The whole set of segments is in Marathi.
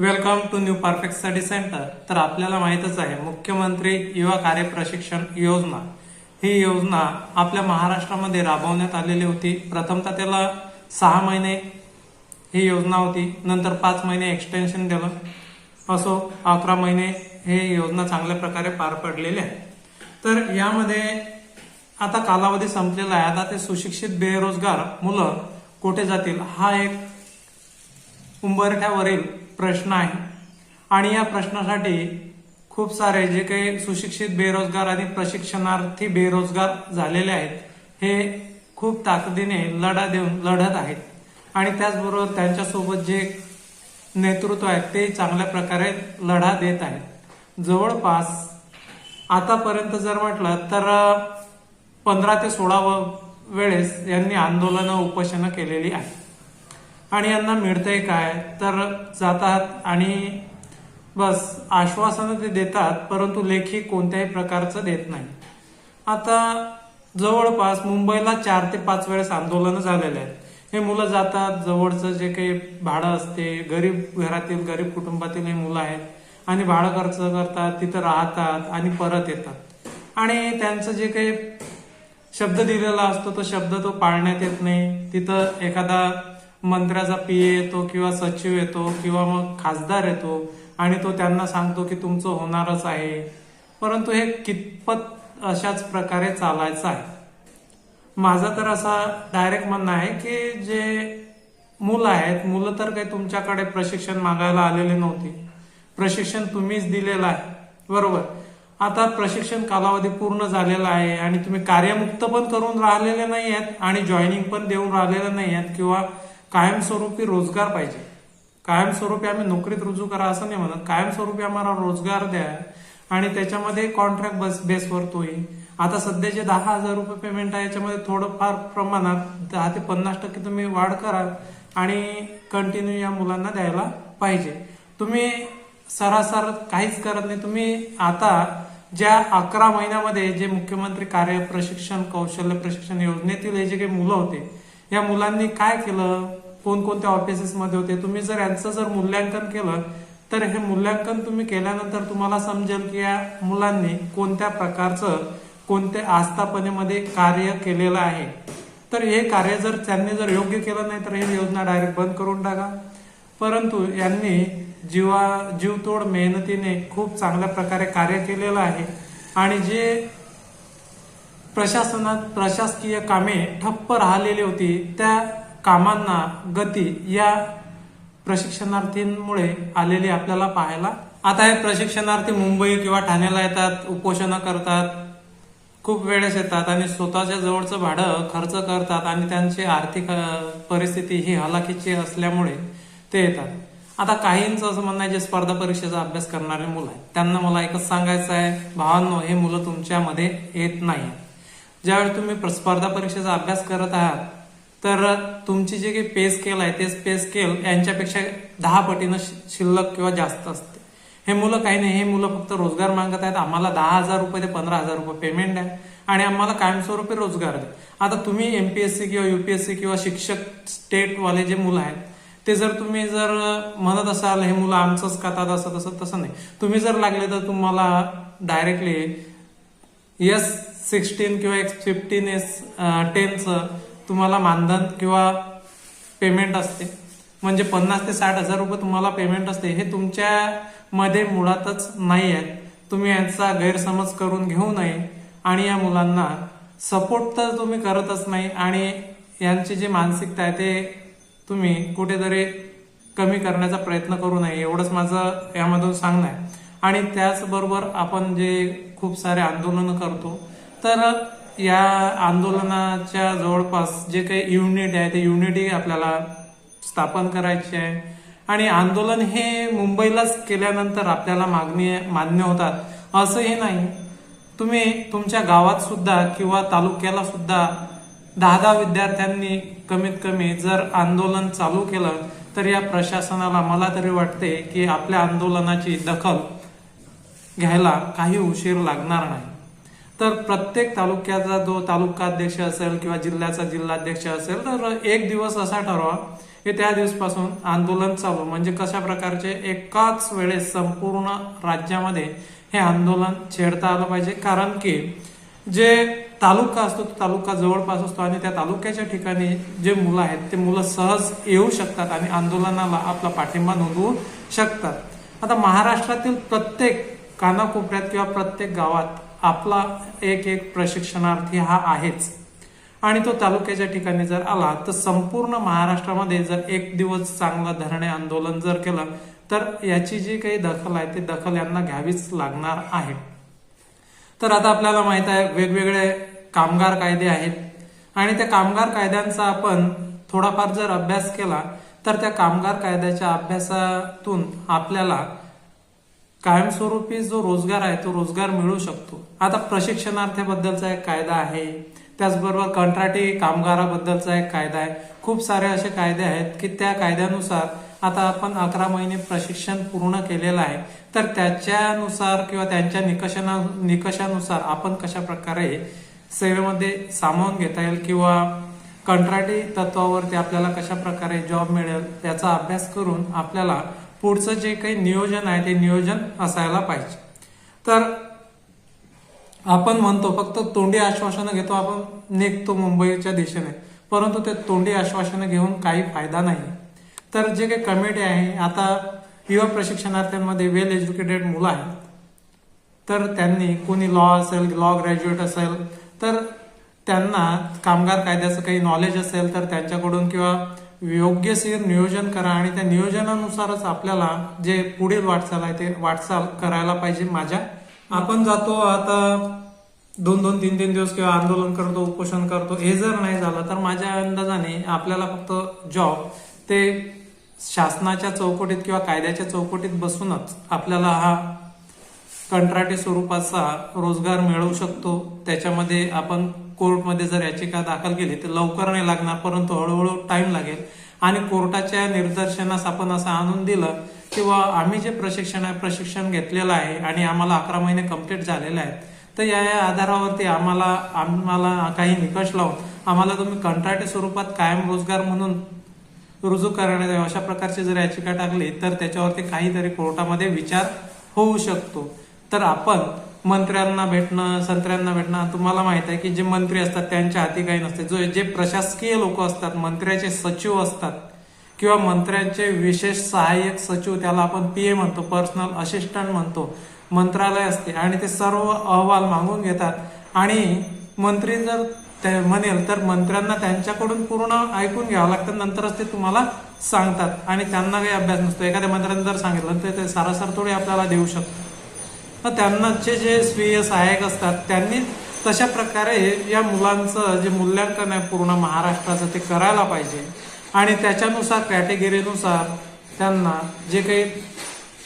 Welcome to new perfect study centre. तर आपल्याला माहितच आहे मुख्यमंत्री युवा कार्य प्रशिक्षण योजना. ही योजना आपल्या महाराष्ट्रामध्ये राबवण्यात आलेली होती. प्रथमतः त्याला सहा महिने ही योजना होती. नंतर पाच महिने एक्सटेन्शन दिलं असो अकरा महिने हे योजना चांगल्या प्रकारे पार पडलेली आहे. तर यामध्ये आता कालावधी संपलेला आहे. आता ते सुशिक्षित बेरोजगार मुलं कुठे जातील? हा एक उंबरठ्यावरील प्रश्न आहे. आणि या प्रश्नासाठी खूप सारे जे काही सुशिक्षित बेरोजगार आणि प्रशिक्षणार्थी बेरोजगार झालेले आहेत हे खूप ताकदीने लढा देऊन लढत आहेत. आणि त्याचबरोबर त्यांच्यासोबत जे नेतृत्व आहे ते चांगल्या प्रकारे लढा देत आहेत. जवळपास आतापर्यंत जर म्हटलं तर पंधरा ते सोळा वेळेस यांनी आंदोलनं उपोषणं केलेली आहेत. आणि यांना मिळतंय काय? तर जातात आणि बस आश्वासनं ते देतात परंतु लेखी कोणत्याही प्रकारचं देत नाही. आता जवळपास मुंबईला चार ते पाच वेळेस आंदोलनं झालेले आहेत. हे मुलं जातात जवळचं जे काही भाडं असते गरीब घरातील गरीब कुटुंबातील हे मुलं आहेत आणि भाडं खर्च करतात तिथं राहतात आणि परत येतात. आणि त्यांचं जे काही शब्द दिलेला असतो तो शब्द तो पाळण्यात येत नाही. तिथं एखादा मंत्र्याचा पीए येतो किंवा सचिव येतो किंवा मग खासदार येतो आणि तो त्यांना सांगतो की तुमचं होणारच आहे. परंतु हे कितपत अशाच प्रकारे चालायचं आहे? माझं तर असा डायरेक्ट म्हणणं आहे की जे मुलं आहेत मुलं तर काही तुमच्याकडे प्रशिक्षण मागायला आलेले नव्हते. प्रशिक्षण तुम्हीच दिलेलं आहे. बरोबर? आता प्रशिक्षण कालावधी पूर्ण झालेला आहे आणि तुम्ही कार्यमुक्त पण करून राहिलेले नाही आहेत आणि जॉईनिंग पण देऊन राहिलेले नाही आहेत किंवा कायमस्वरूपी रोजगार पाहिजे. कायमस्वरूपी आम्ही नोकरीत रुजू करा असं नाही म्हणत. कायमस्वरूपी आम्हाला रोजगार द्या आणि त्याच्यामध्ये कॉन्ट्रॅक्ट बस बेसवर तो येईल. आता सध्या जे दहा हजार रुपये पेमेंट आहे याच्यामध्ये थोडंफार प्रमाणात दहा ते पन्नास टक्के तुम्ही वाढ करा आणि कंटिन्यू या मुलांना द्यायला पाहिजे. तुम्ही सरासर काहीच करत नाही. तुम्ही आता ज्या अकरा महिन्यामध्ये जे मुख्यमंत्री कार्य प्रशिक्षण कौशल्य प्रशिक्षण योजनेतील हे जे काही मुलं होते या मुलांनी काय केलं? कोणकोणत्या ऑफिसेस मध्ये होते? तुम्ही जर यांचं जर मूल्यांकन केलं तर हे मूल्यांकन तुम्ही केल्यानंतर तुम्हाला समजेल की या मुलांनी कोणत्या प्रकारचं कोणत्या आस्थापनेमध्ये कार्य केलेलं आहे. तर हे कार्य जर त्यांनी जर योग्य केलं नाही तर ही योजना डायरेक्ट बंद करून टाका. परंतु यांनी जीवा जीवतोड मेहनतीने खूप चांगल्या प्रकारे कार्य केलेलं आहे. आणि जे प्रशासनात प्रशासकीय कामे ठप्प राहिलेली होती. त्या कामांना गती या प्रशिक्षणार्थींमुळे आलेली आपल्याला पाहायला आता हे प्रशिक्षणार्थी मुंबई किंवा ठाण्याला येतात उपोषणं करतात खूप वेळेस येतात आणि स्वतःच्या जवळचं भाडं खर्च करतात आणि त्यांची आर्थिक परिस्थिती ही हलाखीची असल्यामुळे ते येतात. आता काहींचं असं म्हणणं आहे जे स्पर्धा परीक्षेचा अभ्यास करणारे मुलं आहेत. त्यांना मला एकच सांगायचं आहे भावांनो हे मुलं तुमच्यामध्ये येत नाही ज्यावेळी तुम्ही प्र- स्पर्धा परीक्षेचा अभ्यास करत आहात तर तुमची जे काही पे स्केल आहे ते पे स्केल यांच्यापेक्षा दहा पटीनं शि- शिल्लक किंवा जास्त असते. हे मुलं काही नाही हे मुलं फक्त रोजगार मागत आहेत. आम्हाला दहा हजार रुपये ते पंधरा हजार रुपये पेमेंट आहे. आणि आम्हाला कायमस्वरूपी रोजगार द्या आता तुम्ही एमपीएससी किंवा युपीएससी किंवा शिक्षक स्टेटवाले जे मुलं आहेत ते जर तुम्ही जर म्हणत असाल हे मुलं आमचंच खातात असं तसं तसं नाही. तुम्ही जर लागले तर तुम्हाला डायरेक्टली यस सिक्स्टीन किंवा एक्स फिफ्टीन एस टेनचं तुम्हाला मानधन किंवा पेमेंट असते. म्हणजे पन्नास ते साठ हजार रुपये तुम्हाला पेमेंट असते. हे तुमच्या मध्ये मुळातच नाही आहेत तुम्ही यांचा गैरसमज करून घेऊ नये. आणि या मुलांना सपोर्ट तर तुम्ही करतच नाही. आणि यांची जी मानसिकता आहे ते तुम्ही कुठेतरी कमी करण्याचा प्रयत्न करू नये. एवढंच माझं यामधून सांगणं आहे. आणि त्याचबरोबर आपण जे खूप सारे आंदोलनं करतो तर या आंदोलनाच्या जवळपास जे काही युनिट आहे ते युनिटी आपल्याला स्थापन करायची आहे. आणि आंदोलन हे मुंबईलाच केल्यानंतर आपल्याला मागणी मान्य होतात. असंही नाही. तुम्ही तुमच्या गावात सुद्धा किंवा तालुक्याला सुद्धा दहा दहा विद्यार्थ्यांनी कमीत कमी जर आंदोलन चालू केलं तर या प्रशासनाला मला तरी वाटते की आपल्या आंदोलनाची दखल घ्यायला काही उशीर लागणार नाही. तर प्रत्येक तालुक्याचा जो तालुका अध्यक्ष असेल किंवा जिल्ह्याचा जिल्हाध्यक्ष असेल तर एक दिवस असा ठरवा की त्या दिवसपासून आंदोलन चालू. म्हणजे कशा प्रकारचे एकाच वेळेस संपूर्ण राज्यामध्ये हे आंदोलन छेडता आलं पाहिजे. कारण की जे तालुका असतो तो तालुका जवळपास असतो आणि त्या तालुक्याच्या ठिकाणी जे मुलं आहेत ते मुलं सहज येऊ शकतात आणि आंदोलनाला आपला पाठिंबा नोंदवू शकतात. आता महाराष्ट्रातील प्रत्येक कानाकोपऱ्यात किंवा प्रत्येक गावात आपला एक एक प्रशिक्षणार्थी हा आहेच. आणि तो तालुक्याच्या ठिकाणी जर आला तर संपूर्ण महाराष्ट्रामध्ये जर एक दिवस चांगलं धरणे आंदोलन जर केलं तर याची जी काही दखल आहे ती दखल यांना घ्यावीच लागणार आहे. तर आता आपल्याला माहीत आहे वेगवेगळे कामगार कायदे आहेत. आणि त्या कामगार कायद्यांचा आपण थोडाफार जर अभ्यास केला तर त्या कामगार कायद्याच्या अभ्यासातून आपल्याला कायमस्वरूपी जो रोजगार आहे तो रोजगार मिळू शकतो. आता प्रशिक्षणार्थ्याबद्दलचा एक कायदा आहे. त्याचबरोबर कंत्राटी कामगाराबद्दलचा एक कायदा आहे. खूप सारे असे कायदे आहेत की त्या कायद्यानुसार आता आपण अकरा महिने प्रशिक्षण पूर्ण केलेलं आहे. तर त्याच्यानुसार किंवा त्यांच्या निकषाना निकषानुसार आपण कशा प्रकारे सेवेमध्ये सामावून घेता येईल किंवा कंत्राटी तत्वावरती आपल्याला कशा प्रकारे जॉब मिळेल याचा अभ्यास करून आपल्याला पुढचं जे काही नियोजन आहे ते नियोजन असायला पाहिजे. तर आपण म्हणतो फक्त तोंडी आश्वासनं घेतो आपण निघतो मुंबईच्या दिशेने. परंतु ते तोंडी आश्वासनं घेऊन काही फायदा नाही. तर जे काही कमिटी आहे आता युवा प्रशिक्षणार्थ्यांमध्ये वेल एज्युकेटेड मुलं आहेत. तर त्यांनी कोणी लॉ असेल लॉ ग्रॅज्युएट असेल तर त्यांना कामगार कायद्याचं काही नॉलेज असेल तर त्यांच्याकडून किंवा योग्यशीर नियोजन करा आणि त्या नियोजनानुसारच आपल्याला जे पुढील वाटचाल आहे ते वाटचाल करायला पाहिजे माझ्या. आपण जातो आता दोन दोन तीन तीन दिवस किंवा आंदोलन करतो उपोषण करतो हे जर नाही झालं तर माझ्या अंदाजाने आपल्याला फक्त जॉब ते शासनाच्या चौकटीत किंवा कायद्याच्या चौकटीत बसूनच आपल्याला हा कंत्राटी स्वरूपाचा रोजगार मिळवू शकतो. त्याच्यामध्ये आपण कोर्टमध्ये जर याचिका दाखल केली तर लवकर नाही लागणार परंतु हळूहळू टाइम लागेल. आणि कोर्टाच्या निदर्शनास आपण असं आणून दिलं किंवा आम्ही जे प्रशिक्षण आहे प्रशिक्षण घेतलेलं आहे आणि आम्हाला अकरा महिने कंप्लीट झालेले आहेत तर या या आधारावरती आम्हाला आम्हाला काही निकष लावून आम्हाला तुम्ही कंत्राटी स्वरूपात कायम रोजगार म्हणून रुजू करण्यात यावं अशा प्रकारची जर याचिका टाकली तर त्याच्यावरती काहीतरी कोर्टामध्ये विचार होऊ शकतो. तर आपण मंत्र्यांना भेटणं संत्र्यांना भेटणं तुम्हाला माहीत आहे की जे मंत्री असतात त्यांच्या हाती काही नसते. जो जे प्रशासकीय लोक असतात मंत्र्याचे सचिव असतात किंवा मंत्र्यांचे विशेष सहाय्यक सचिव त्याला आपण पीए म्हणतो पर्सनल असिस्टंट म्हणतो मंत्रालय असते आणि ते सर्व अहवाल मागून घेतात. आणि मंत्री जर ते म्हणेल तर मंत्र्यांना त्यांच्याकडून पूर्ण ऐकून घ्यावं लागतं नंतरच ते तुम्हाला सांगतात. आणि त्यांना काही अभ्यास नसतो. एखाद्या मंत्र्यांनी जर सांगितलं तर ते सारासार थोडे आपल्याला देऊ शकतो मग त्यांनाचे जे स्वीय सहाय्यक असतात त्यांनी तशा प्रकारे या मुलांचं जे मूल्यांकन आहे पूर्ण महाराष्ट्राचं ते करायला पाहिजे. आणि त्याच्यानुसार कॅटेगरीनुसार त्यांना जे काही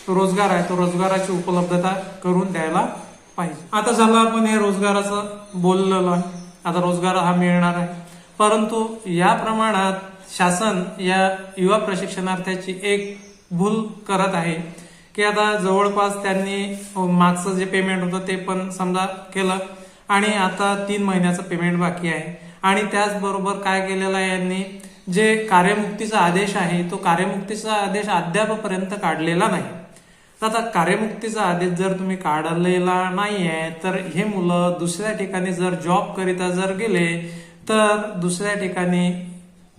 रोजगार आहे तो रोजगाराची उपलब्धता करून द्यायला पाहिजे. आता झालं आपण हे रोजगाराचं बोललेलं आहे. आता रोजगार हा मिळणार आहे. परंतु या प्रमाणात शासन या युवा प्रशिक्षणार्थ्याची एक भूल करत आहे. की आता जवळपास त्यांनी मागचं जे पेमेंट होतं ते पण समजा केलं आणि आता तीन महिन्याचं पेमेंट बाकी आहे. आणि त्याचबरोबर काय केलेलं आहे यांनी जे कार्यमुक्तीचा आदेश आहे तो कार्यमुक्तीचा आदेश अद्यापपर्यंत काढलेला नाही. आता कार्यमुक्तीचा आदेश जर तुम्ही काढलेला नाही आहे तर हे मुलं दुसऱ्या ठिकाणी जर जॉब करिता जर गेले तर दुसऱ्या ठिकाणी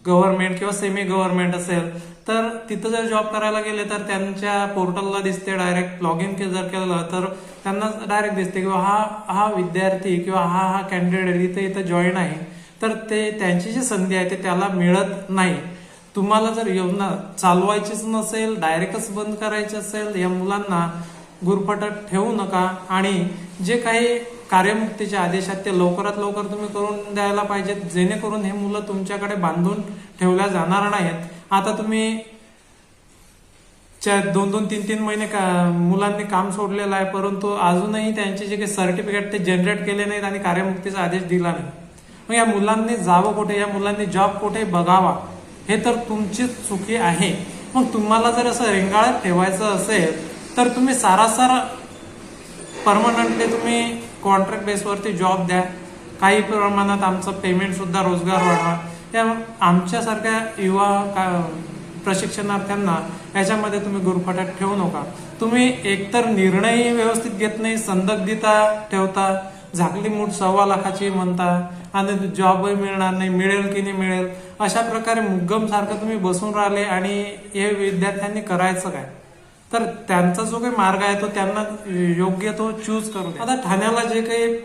गव्हर्नमेंट किंवा सेमी गव्हर्नमेंट असेल तर तिथं जर जॉब करायला गेले तर त्यांच्या पोर्टलला दिसते डायरेक्ट लॉग इन जर केलं तर त्यांना डायरेक्ट दिसते किंवा हा हा विद्यार्थी किंवा हा हा कॅन्डिडेट इथं इथं जॉईन आहे तर ते त्यांची जी संधी आहे ते त्याला मिळत नाही. तुम्हाला जर योजना चालवायचीच नसेल डायरेक्टच बंद करायची असेल या मुलांना गुरफटत ठेवू नका. आणि जे काही कार्यमुक्तीच्या आदेशात ते लवकरात लवकर तुम्ही करून द्यायला पाहिजेत जेणेकरून हे मुलं तुमच्याकडे बांधून ठेवल्या जाणार नाहीत. आता तुम्ही दोन दोन तीन तीन महिने का मुलांनी काम सोडलेलं आहे परंतु अजूनही त्यांचे जे काही सर्टिफिकेट ते जनरेट केले नाहीत आणि कार्यमुक्तीचा आदेश दिला नाही. मग या मुलांनी जावं कुठे या मुलांनी जॉब कुठे बघावा हे तर तुमची चुकी आहे. मग तुम्हाला जर असं रेंगाळत ठेवायचं असेल तर तुम्ही सारासार परमनंटली तुम्ही कॉन्ट्रॅक्ट बेसवरती जॉब द्या. काही प्रमाणात आमचं पेमेंट सुद्धा रोजगार वाढवा. त्या आमच्यासारख्या युवा का प्रशिक्षणार्थ्यांना याच्यामध्ये तुम्ही गुरफाट्यात ठेवू नका. तुम्ही एकतर निर्णय व्यवस्थित घेत नाही संदिग्धता ठेवता झाकली मूठ सव्वा लाखाची म्हणता आणि जॉबही मिळणार नाही मिळेल की नाही मिळेल अशा प्रकारे मुग्गम सारखं तुम्ही बसून राहिले आणि हे विद्यार्थ्यांनी करायचं काय? तर त्यांचा जो काही मार्ग आहे तो त्यांना योग्य तो चूज करू आता ठाण्याला जे काही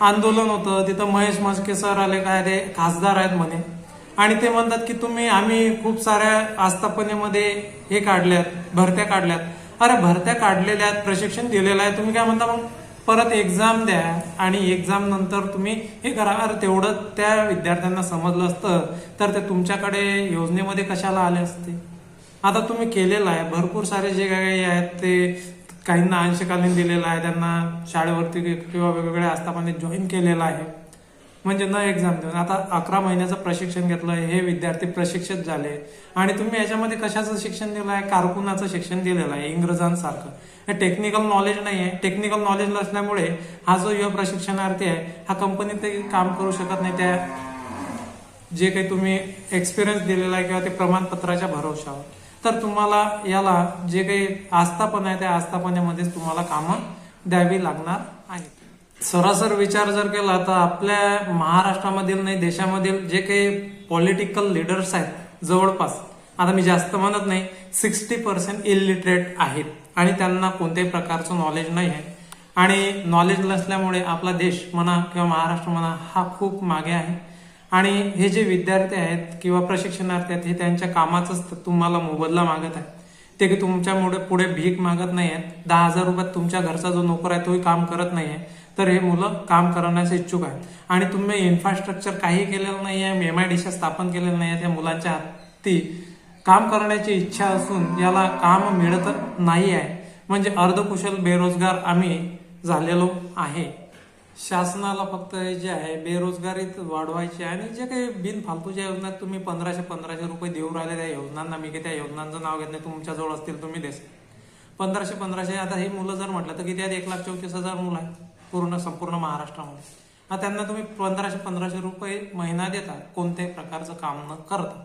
आंदोलन होतं तिथं महेश मस्के सर आले काय ते खासदार आहेत म्हणे. आणि ते म्हणतात की तुम्ही आम्ही खूप साऱ्या आस्थापनेमध्ये हे काढल्यात भरत्या काढल्यात. अरे भरत्या काढलेल्या आहेत प्रशिक्षण दिलेलं आहे तुम्ही काय म्हणता मग? परत एक्झाम द्या आणि एक्झाम नंतर तुम्ही हे करा. अरे तेवढं त्या विद्यार्थ्यांना समजलं असतं तर ते तुमच्याकडे योजनेमध्ये कशाला आले असते? आता तुम्ही केलेलं आहे. भरपूर सारे जे काही आहेत ते काहींना अंशकालीन दिलेलं आहे. त्यांना शाळेवरती किंवा वेगवेगळ्या आस्थापने जॉईन केलेलं आहे. म्हणजे न एक्झाम देऊन. आता अकरा महिन्याचं प्रशिक्षण घेतलं हे विद्यार्थी प्रशिक्षित झाले. आणि तुम्ही याच्यामध्ये कशाचं शिक्षण दिलं आहे? कारकुनाचं शिक्षण दिलेलं आहे. इंग्रजांसारखं. हे टेक्निकल नॉलेज नाही आहे. टेक्निकल नॉलेज नसल्यामुळे हा जो युवा प्रशिक्षणार्थी आहे हा कंपनीत काम करू शकत नाही. त्या जे काही तुम्ही एक्सपिरियन्स दिलेला आहे किंवा ते प्रमाणपत्राच्या भरोशावर तर तुम्हाला याला जे काही आस्थापन आहे त्या आस्थापनेमध्येच तुम्हाला कामं द्यावी लागणार आहेत. सरासर विचार जर केला तर आपल्या महाराष्ट्रामधील नाही देशामधील जे काही पॉलिटिकल लिडर्स आहेत जवळपास आता मी जास्त म्हणत नाही सिक्स्टी पर्सेंट इलिटरेट आहेत. आणि त्यांना कोणत्याही प्रकारचं नॉलेज नाही आहे. आणि नॉलेज नसल्यामुळे आपला देश म्हणा किंवा महाराष्ट्र म्हणा हा खूप मागे आहे. आणि हे जे विद्यार्थी आहेत किंवा प्रशिक्षणार्थी आहेत हे त्यांच्या कामाचाच तुम्हाला मोबदला मागत आहे ते की तुमच्यामुळे पुढे भीक मागत नाही आहेत दहा हजार रुपयात तुमच्या घरचा जो नोकर आहे तोही काम करत नाही आहे तर हे मुलं काम करण्यास इच्छुक आहेत. आणि तुम्ही इन्फ्रास्ट्रक्चर काही केलेलं नाही आहे एम आय डी स्थापन केलेलं नाही आहे त्या मुलांच्या हाती काम करण्याची इच्छा असून याला काम मिळत नाही आहे म्हणजे अर्धकुशल बेरोजगार आम्ही झालेलो आहे. शासनाला फक्त हे जे आहे बेरोजगारीत वाढवायची आणि जे काही बिनफालतूच्या योजना आहेत, तुम्ही पंधराशे पंधराशे रुपये देऊ राहिले त्या योजनांना मी की त्या योजनांचं नाव घेत नाही तुमच्याजवळ असतील तुम्ही देस. पंधराशे पंधराशे आता हे मुलं जर म्हटलं तर किती आहेत? एक लाख चौतीस हजार मुलं आहेत पूर्ण संपूर्ण महाराष्ट्रामध्ये. त्यांना तुम्ही पंधराशे पंधराशे रुपये महिना देता कोणत्याही प्रकारचं काम न करता.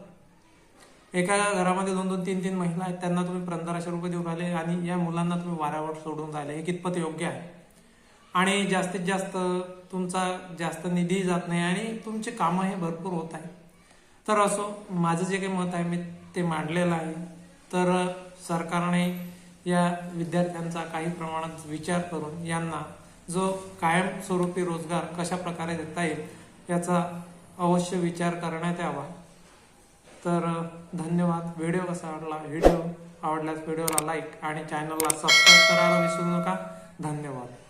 एका घरामध्ये दोन दोन तीन तीन महिला आहेत त्यांना तुम्ही पंधराशे रुपये देऊ राहिले आणि या मुलांना तुम्ही वाऱ्यावर सोडून राहिले हे कितपत योग्य आहे? आणि जास्तीत जास्त तुमचा जास्त निधी जात नाही आणि तुमचे कामं हे भरपूर होत आहे तर असो माझं जे काही मत आहे मी ते मांडलेलं आहे. तर सरकारने या विद्यार्थ्यांचा काही प्रमाणात विचार करून यांना जो कायमस्वरूपी रोजगार कशा प्रकारे देता येईल याचा अवश्य विचार करण्यात यावा. तर धन्यवाद. व्हिडिओ कसा आवडला व्हिडिओ आवडल्यास व्हिडिओला लाईक आणि चॅनलला सबस्क्राईब करायला विसरू नका. धन्यवाद.